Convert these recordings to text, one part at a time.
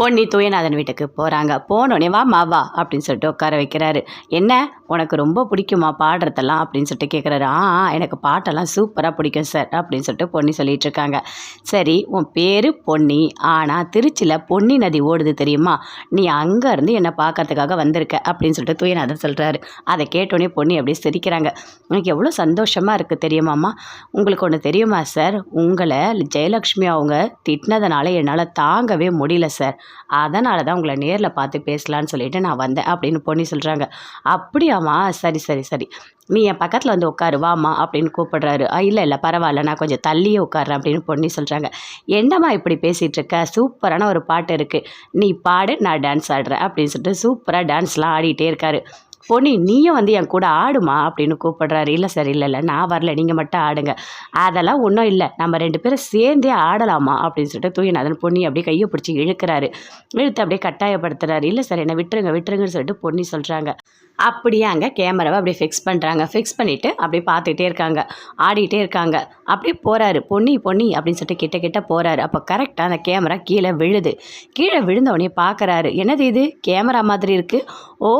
பொன்னி தூயநாதன் வீட்டுக்கு போகிறாங்க போனோடனே வா மாவா அப்படின்னு சொல்லிட்டு உட்கார வைக்கிறாரு. என்ன? உனக்கு ரொம்ப பிடிக்குமா பாடுறதெல்லாம்? அப்படின்னு சொல்லிட்டு கேட்குறாரு ஆ எனக்கு பாட்டெல்லாம் சூப்பராக பிடிக்கும் சார் அப்படின்னு சொல்லிட்டு பொன்னி சொல்லிட்டு இருக்காங்க. சரி உன் பேர் பொன்னி. ஆனால் திருச்சியில் பொன்னி நதி ஓடுது தெரியுமா? நீ அங்கேருந்து என்னை பார்க்கறதுக்காக வந்திருக்க அப்படின்னு சொல்லிட்டு தூயநாதன் சொல்கிறாரு அதை கேட்டோடனே பொன்னி அப்படியே சிரிக்கிறாங்க. எனக்கு எவ்வளோ சந்தோஷமாக இருக்குது தெரியுமாம்மா உங்களுக்கு ஒன்று தெரியுமா சார்? உங்களை ஜெயலக்ஷ்மி அவங்க திட்டினதுனால என்னால் தாங்கவே முடியல சார். அதனால தான் உங்களை நேரில் பார்த்து பேசலான்னு சொல்லிட்டு நான் வந்தேன் அப்படின்னு பொன்னி சொல்கிறாங்க அப்படியாம்மா சரி சரி சரி. நீ என் பக்கத்தில் வந்து உட்காரு வாமா அப்படின்னு கூப்பிடுறாரு. "ஆ, இல்லை இல்லை பரவாயில்ல நான் கொஞ்சம் தள்ளியே உட்காடுறேன் அப்படின்னு பொண்ணு சொல்கிறாங்க என்னம்மா இப்படி பேசிகிட்டு இருக்க சூப்பரான ஒரு பாட்டு இருக்குது நீ பாடு நான் டான்ஸ் ஆடுறேன் அப்படின்னு சொல்லிட்டு சூப்பராக டான்ஸ்லாம் ஆடிட்டே இருக்காரு. பொன்னி நீயும் வந்து என் கூட ஆடுமா? அப்படின்னு கூப்பிடுறாரு. இல்லை சார் இல்லை இல்லை நான் வரல. நீங்கள் மட்டும் ஆடுங்க. அதெல்லாம் ஒன்றும் இல்லை. நம்ம ரெண்டு பேரும் சேர்ந்தே ஆடலாமா? அப்படின்னு சொல்லிட்டு தூயநாதன் பொன்னி அப்படியே கையை பிடிச்சி இழுக்கிறாரு. இழுத்து அப்படியே கட்டாயப்படுத்துறாரு. இல்லை சார் என்னை விட்டுருங்க விட்டுருங்கன்னு சொல்லிட்டு பொன்னி சொல்கிறாங்க அப்படியே அங்கே கேமராவை அப்படியே ஃபிக்ஸ் பண்ணுறாங்க ஃபிக்ஸ் பண்ணிவிட்டு அப்படியே பார்த்துக்கிட்டே இருக்காங்க. ஆடிட்டே இருக்காங்க. அப்படியே போகிறாரு பொன்னி பொன்னி அப்படின்னு சொல்லிட்டு கிட்ட கிட்ட போகிறாரு அப்போ கரெக்டாக அந்த கேமரா கீழே விழுது. கீழே விழுந்த உடனே பார்க்குறாரு. என்னது இது? கேமரா மாதிரி இருக்குது ஓ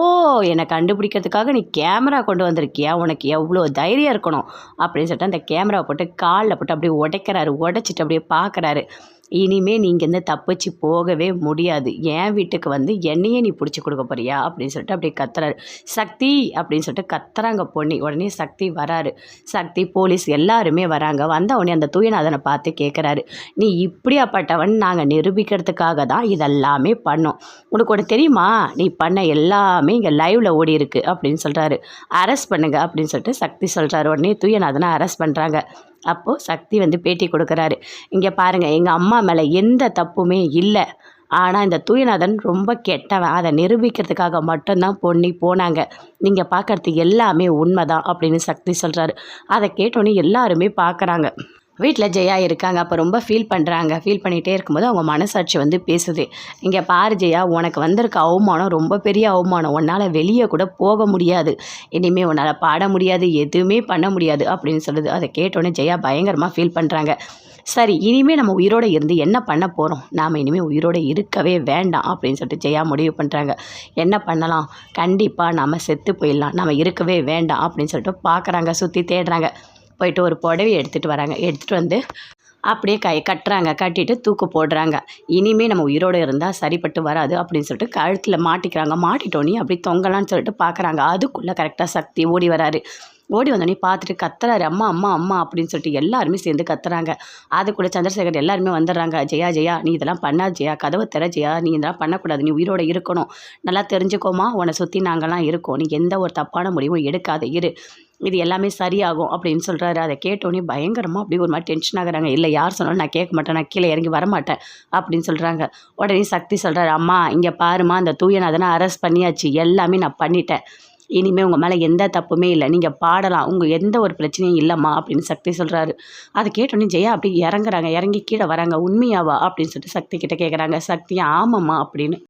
என்னை கண்டுபிடிக்கிறதுக்காக நீ கேமரா கொண்டு வந்திருக்கியா? உனக்கு எவ்வளோ தைரியம் இருக்கணும்? அப்படின்னு சொல்லிட்டு அந்த கேமரா போட்டு காலில் போட்டு அப்படியே உடைக்கிறாரு உடைச்சிட்டு அப்படியே பார்க்குறாரு. இனிமே நீங்கள் இந்த தப்பிச்சு போகவே முடியாது. என் வீட்டுக்கு வந்து என்னையே நீ பிடிச்சி கொடுக்க போறியா? அப்படின்னு சொல்லிட்டு அப்படியே கத்துறாரு. சக்தி! அப்படின்னு சொல்லிட்டு கத்துறாங்க பொண்ணி. உடனே சக்தி வராரு. சக்தி போலீஸ் எல்லாருமே வராங்க. வந்த உடனே அந்த தூயநாதனை பார்த்து கேட்குறாரு நீ இப்படியாப்பட்டவன் நாங்கள் நிரூபிக்கிறதுக்காக தான் இதெல்லாமே பண்ணோம். உனக்கு ஒன்று தெரியுமா? நீ பண்ண எல்லாமே இங்கே லைவில் ஓடி இருக்கு அப்படின்னு சொல்கிறாரு அரெஸ்ட் பண்ணுங்க அப்படின்னு சொல்லிட்டு சக்தி சொல்கிறாரு உடனே தூயநாதனை அரெஸ்ட் பண்ணுறாங்க அப்போது சக்தி வந்து பேட்டி கொடுக்குறாரு. இங்கே பாருங்கள் எங்கள் அம்மா மேலே எந்த தப்புமே இல்லை. ஆனால் இந்த தூயநாதன் ரொம்ப கெட்டவன். அதை நிரூபிக்கிறதுக்காக மட்டும்தான் பொண்ணி போனாங்க. நீங்கள் பார்க்குறது எல்லாமே உண்மைதான் அப்படின்னு சக்தி சொல்கிறாரு அதை கேட்டோன்னே எல்லாருமே பார்க்குறாங்க வீட்டில் ஜெயா இருக்காங்க. அப்போ ரொம்ப ஃபீல் பண்ணுறாங்க ஃபீல் பண்ணிகிட்டே இருக்கும்போது அவங்க மனசாட்சி வந்து பேசுது. இங்கே பாரு ஜெயா உனக்கு வந்திருக்க அவமானம் ரொம்ப பெரிய அவமானம். உன்னால் வெளியே கூட போக முடியாது. இனிமேல் உன்னால் பாட முடியாது. எதுவுமே பண்ண முடியாது அப்படின்னு சொல்லுது. அதை கேட்டோன்னே ஜெயா பயங்கரமாக ஃபீல் பண்ணுறாங்க சரி இனிமேல் நம்ம உயிரோடு இருந்து என்ன பண்ண போகிறோம் நாம் இனிமேல் உயிரோடு இருக்கவே வேண்டாம் அப்படின்னு சொல்லிட்டு ஜெயா முடிவு பண்ணுறாங்க என்ன பண்ணலாம்? கண்டிப்பாக நம்ம செத்து போயிடலாம். நம்ம இருக்கவே வேண்டாம் அப்படின்னு சொல்லிட்டு பார்க்குறாங்க சுற்றி தேடுறாங்க. போயிட்டு ஒரு புடவை எடுத்துகிட்டு வராங்க. எடுத்துகிட்டு வந்து அப்படியே கை கட்டுறாங்க. கட்டிட்டு தூக்கு போடுறாங்க. இனிமே நம்ம உயிரோடு இருந்தால் சரிப்பட்டு வராது அப்படின்னு சொல்லிட்டு கழுத்தில் மாட்டிக்கிறாங்க. மாட்டிட்டோன்னே அப்படி தொங்கலான்னு சொல்லிட்டு பார்க்குறாங்க அதுக்குள்ளே கரெக்டாக சக்தி ஓடி வராரு. ஓடி வந்தோடனே பார்த்துட்டு கத்துறாரு. அம்மா அம்மா அம்மா அப்படின்னு சொல்லிட்டு எல்லாருமே சேர்ந்து கத்துறாங்க. அதுக்குள்ளே சந்திரசேகர் எல்லாருமே வந்துடுறாங்க. ஜெயா ஜெயா நீ இதெல்லாம் பண்ணா ஜெயா. கதவை தர ஜெயா. நீ இதெல்லாம் பண்ணக்கூடாது. நீ உயிரோட இருக்கணும். நல்லா தெரிஞ்சுக்கோமா. உன்னை சுற்றி நாங்கள்லாம் இருக்கோம். நீ எந்த ஒரு தப்பான முடிவும் எடுக்காத. இரு. இது எல்லாமே சரியாகும் அப்படின்னு சொல்கிறாரு அதை கேட்டோன்னே பயங்கரமாக அப்படியே ஒரு மாதிரி டென்ஷன் ஆகுறாங்க. இல்லை யார் சொன்னாலும் நான் கேட்க மாட்டேன். நான் கீழே இறங்கி வரமாட்டேன். அப்படின்னு சொல்கிறாங்க உடனே சக்தி சொல்கிறாரு அம்மா இங்கே பாருமா அந்த தூயநாதனை அரெஸ்ட் பண்ணியாச்சு. எல்லாமே நான் பண்ணிட்டேன். இனிமேல் உங்கள் மேலே எந்த தப்புமே இல்லை. நீங்கள் பாடலாம். உங்கள் எந்த ஒரு பிரச்சனையும் இல்லைம்மா. அப்படின்னு சக்தி சொல்கிறாரு அதை கேட்டோன்னே ஜெயா அப்படி இறங்குறாங்க. இறங்கி கீழே வராங்க. உண்மையாவா? அப்படின்னு சொல்லிட்டு சக்தி கிட்டே கேட்குறாங்க சக்தி ஆமாம்மா அப்படின்னு.